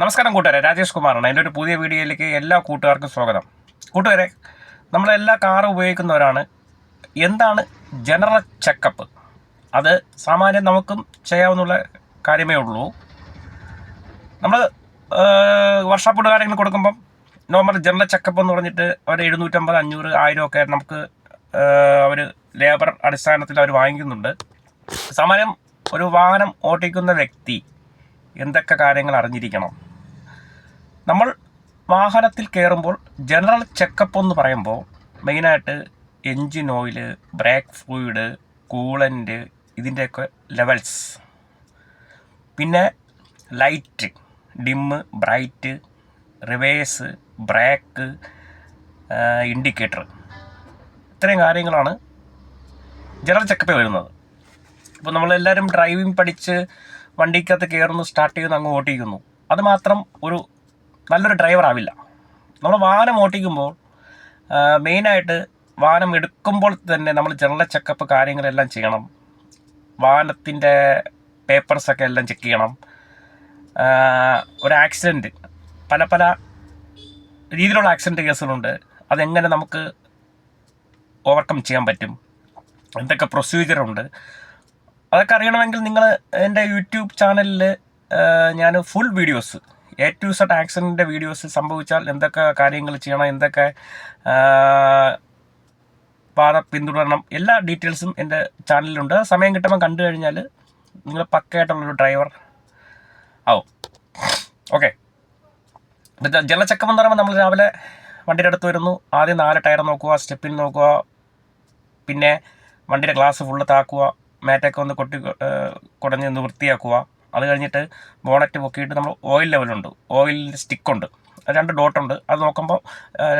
നമസ്കാരം കൂട്ടുകാരെ രാജേഷ് കുമാറാണ്. എന്റെ ഒരു പുതിയ വീഡിയോയിലേക്ക് എല്ലാ കൂട്ടുകാർക്കും സ്വാഗതം. കൂട്ടുകാരെ നമ്മളെല്ലാ കാറും ഉപയോഗിക്കുന്നവരാണ്. എന്താണ് ജനറൽ ചെക്കപ്പ്? അത് സാമാന്യം നമുക്കും ചെയ്യാവുന്ന കാര്യമേ ഉള്ളൂ. നമ്മൾ വർഷാപ്പിട്ട് കാര്യങ്ങൾ കൊടുക്കുമ്പം നോർമൽ ജനറൽ ചെക്കപ്പ് എന്ന് പറഞ്ഞിട്ട് അവർ എഴുന്നൂറ്റമ്പത് അഞ്ഞൂറ് ആയിരം ഒക്കെ നമുക്ക് അവർ ലേബർ അടിസ്ഥാനത്തിൽ അവർ വാങ്ങിക്കുന്നുണ്ട്. സാമാന്യം ഒരു വാഹനം ഓട്ടിക്കുന്ന വ്യക്തി എന്തൊക്കെ കാര്യങ്ങൾ അറിഞ്ഞിരിക്കണം? നമ്മൾ വാഹനത്തിൽ കയറുമ്പോൾ ജനറൽ ചെക്കപ്പ് എന്ന് പറയുമ്പോൾ മെയിനായിട്ട് engine oil brake fluid coolant ഇതിന്റെയൊക്കെ ലെവൽസ് പിന്നെ light dim bright reverse brake indicator ഇത്രയും കാര്യങ്ങളാണ് ജനറൽ ചെക്കപ്പ് വരുന്നത്. ഇപ്പോൾ നമ്മളെല്ലാവരും ഡ്രൈവിംഗ് പഠിച്ച് വണ്ടിക്കകത്ത് കയറുന്നു സ്റ്റാർട്ട് ചെയ്യുന്നു അങ്ങ് ഓട്ടിക്കുന്നു അതുമാത്രം ഒരു നല്ലൊരു ഡ്രൈവർ ആവില്ല. നമ്മൾ വാഹനം ഓട്ടിക്കുമ്പോൾ മെയിനായിട്ട് വാഹനം എടുക്കുമ്പോൾ തന്നെ നമ്മൾ ജനറൽ ചെക്കപ്പ് കാര്യങ്ങളെല്ലാം ചെയ്യണം. വാഹനത്തിന്റെ പേപ്പർസൊക്കെ എല്ലാം ചെക്ക് ചെയ്യണം. ഒരു ആക്സിഡന്റ് പല പല രീതിയിലുള്ള ആക്സിഡന്റ് കേസുകളുണ്ട്. അതെങ്ങനെ നമുക്ക് ഓവർകം ചെയ്യാൻ പറ്റും? എന്തൊക്കെ പ്രൊസീജിയറുണ്ട് അതൊക്കെ അറിയണമെങ്കിൽ നിങ്ങൾ എന്റെ യൂട്യൂബ് ചാനലിൽ ഞാൻ full videos A to Z ആക്സിഡന്റിന്റെ videos സംഭവിച്ചാൽ എന്തൊക്കെ കാര്യങ്ങൾ ചെയ്യണം എന്തൊക്കെ പാത പിന്തുടരണം എല്ലാ ഡീറ്റെയിൽസും എന്റെ ചാനലിലുണ്ട് സമയം കിട്ടുമ്പോൾ കണ്ടു കഴിഞ്ഞാൽ നിങ്ങൾ പക്കയായിട്ടുള്ളൊരു ഡ്രൈവർ ആവും. ഓക്കെ ജലചക്രം എന്ന് പറയുമ്പോൾ നമ്മൾ രാവിലെ വണ്ടിയുടെ അടുത്ത് വരുന്നു. ആദ്യം നാല് ടയർ നോക്കുക സ്റ്റെപ്പിൽ നോക്കുക പിന്നെ വണ്ടിയുടെ ഗ്ലാസ് ഫുള്ള് താക്കുക മാറ്റൊക്കെ ഒന്ന് കൊട്ടി കുടഞ്ഞ് ഒന്ന് വൃത്തിയാക്കുക. അത് കഴിഞ്ഞിട്ട് ബോണറ്റ് പൊക്കിയിട്ട് നമ്മൾ ഓയിൽ ലെവലുണ്ട് ഓയിലിന്റെ സ്റ്റിക്കുണ്ട് രണ്ട് ഡോട്ടുണ്ട് അത് നോക്കുമ്പോൾ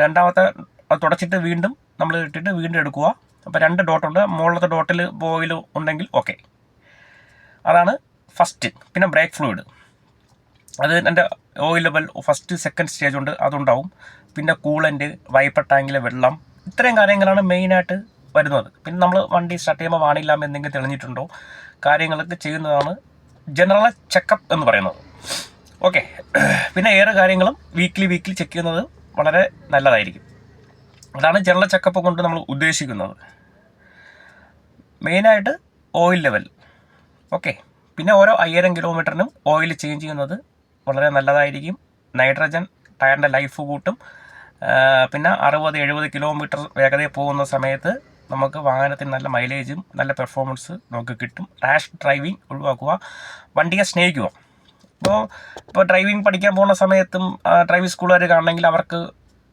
രണ്ടാമത്തെ അത് തുടച്ചിട്ട് വീണ്ടും നമ്മൾ ഇട്ടിട്ട് വീണ്ടും എടുക്കുക. അപ്പോൾ രണ്ട് ഡോട്ടുണ്ട് മുകളിലത്തെ ഡോട്ടിൽ ഓയിൽ ഉണ്ടെങ്കിൽ ഓക്കെ അതാണ് ഫസ്റ്റ് പിന്നെ ബ്രേക്ക് ഫ്ലൂയിഡ് അത് എന്റെ oil level first second stage ഉണ്ട് അതുണ്ടാവും. പിന്നെ കൂളന്റ് വൈപ്പർ ടാങ്കിലെ വെള്ളം ഇത്രയും കാര്യങ്ങളാണ് മെയിനായിട്ട് വരുന്നത്. പിന്നെ നമ്മൾ വണ്ടി സ്റ്റാർട്ട് ചെയ്യുമ്പോൾ വാണില്ലാമ തെളിഞ്ഞിട്ടുണ്ടോ? കാര്യങ്ങളൊക്കെ ചെയ്യുന്നതാണ് ജനറൽ ചെക്കപ്പ് എന്ന് പറയുന്നത്. ഓക്കെ പിന്നെ ഏറെ കാര്യങ്ങളും വീക്ക്ലി വീക്ക്ലി ചെക്ക് ചെയ്യുന്നത് വളരെ നല്ലതായിരിക്കും. അതാണ് ജനറൽ ചെക്കപ്പ് കൊണ്ട് നമ്മൾ ഉദ്ദേശിക്കുന്നത്. മെയിനായിട്ട് ഓയിൽ ലെവൽ ഓക്കെ പിന്നെ ഓരോ അയ്യായിരം കിലോമീറ്ററിനും ഓയിൽ ചേഞ്ച് ചെയ്യുന്നത് വളരെ നല്ലതായിരിക്കും. നൈട്രജൻ ടയറിന്റെ ലൈഫ് കൂട്ടും. പിന്നെ അറുപത് എഴുപത് കിലോമീറ്റർ വേഗതയിൽ പോകുന്ന സമയത്ത് നമുക്ക് വാഹനത്തിന് നല്ല മൈലേജും നല്ല പെർഫോമൻസ് നമുക്ക് കിട്ടും. റാഷ് ഡ്രൈവിംഗ് ഒഴിവാക്കുക. വണ്ടിയെ സ്നേഹിക്കുക. ഇപ്പോൾ ഇപ്പോൾ ഡ്രൈവിംഗ് പഠിക്കാൻ പോകുന്ന സമയത്തും ഡ്രൈവിംഗ് സ്കൂളുകാർ കാണണമെങ്കിൽ അവർക്ക്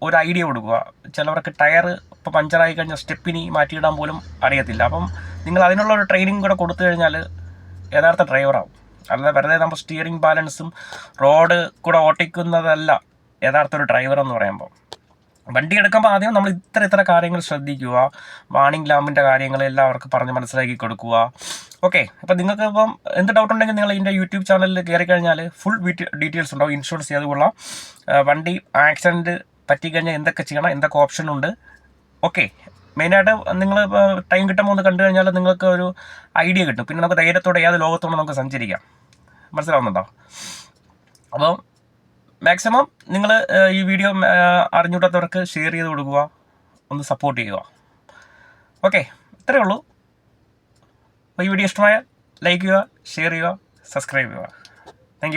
ഒരു ഐഡിയ കൊടുക്കുക. ചിലവർക്ക് ടയർ ഇപ്പോൾ പഞ്ചറായി കഴിഞ്ഞാൽ സ്റ്റെപ്പിനി മാറ്റിയിടാൻ പോലും അറിയത്തില്ല. അപ്പം നിങ്ങൾ അതിനുള്ള ഒരു ട്രെയിനിങ് കൂടെ കൊടുത്തു കഴിഞ്ഞാൽ യഥാർത്ഥ ഡ്രൈവറാവും അല്ലാതെ വെറുതെ നമ്മൾ സ്റ്റിയറിംഗ് ബാലൻസും റോഡ് കൂടെ ഓട്ടിക്കുന്നതല്ല യഥാർത്ഥ ഒരു ഡ്രൈവർ എന്ന് പറയുമ്പോൾ. വണ്ടി എടുക്കുമ്പോൾ ആദ്യം നമ്മൾ ഇത്ര ഇത്ര കാര്യങ്ങൾ ശ്രദ്ധിക്കുക. വാണിംഗ് ലാമ്പിന്റെ കാര്യങ്ങൾ എല്ലാവർക്കും പറഞ്ഞ് മനസ്സിലാക്കി കൊടുക്കുക. ഓക്കെ അപ്പോൾ നിങ്ങൾക്ക് ഇപ്പം എന്ത് ഡൗട്ട് ഉണ്ടെങ്കിൽ നിങ്ങൾ ഇതിന്റെ യൂട്യൂബ് ചാനലിൽ കയറി കഴിഞ്ഞാൽ ഫുൾ ഡീറ്റെയിൽസ് ഉണ്ടാവും. ഇൻഷുറൻസ് ചെയ്ത് വണ്ടി ആക്സിഡന്റ് പറ്റിക്കഴിഞ്ഞാൽ എന്തൊക്കെ ചെയ്യണം? എന്തൊക്കെ ഓപ്ഷൻ ഉണ്ട്? ഓക്കെ മെയിനായിട്ട് നിങ്ങൾ ടൈം കിട്ടുമ്പോൾ ഒന്ന് കണ്ടു കഴിഞ്ഞാൽ നിങ്ങൾക്ക് ഒരു ഐഡിയ കിട്ടും. പിന്നെ നമുക്ക് ധൈര്യത്തോടെ ഏത് ലോകത്തോടെ നമുക്ക് സഞ്ചരിക്കാം. മനസ്സിലാവുന്നുണ്ടോ? അപ്പോൾ മാക്സിമം നിങ്ങൾ ഈ വീഡിയോ അറിഞ്ഞൂടാത്തവർക്ക് ഷെയർ ചെയ്ത് കൊടുക്കുക. ഒന്ന് സപ്പോർട്ട് ചെയ്യുക. ഓക്കെ ഇത്രയേ ഉള്ളൂ. അപ്പോൾ ഈ വീഡിയോ ഇഷ്ടമായ ലൈക്ക് ചെയ്യുക ഷെയർ ചെയ്യുക സബ്സ്ക്രൈബ് ചെയ്യുക. താങ്ക്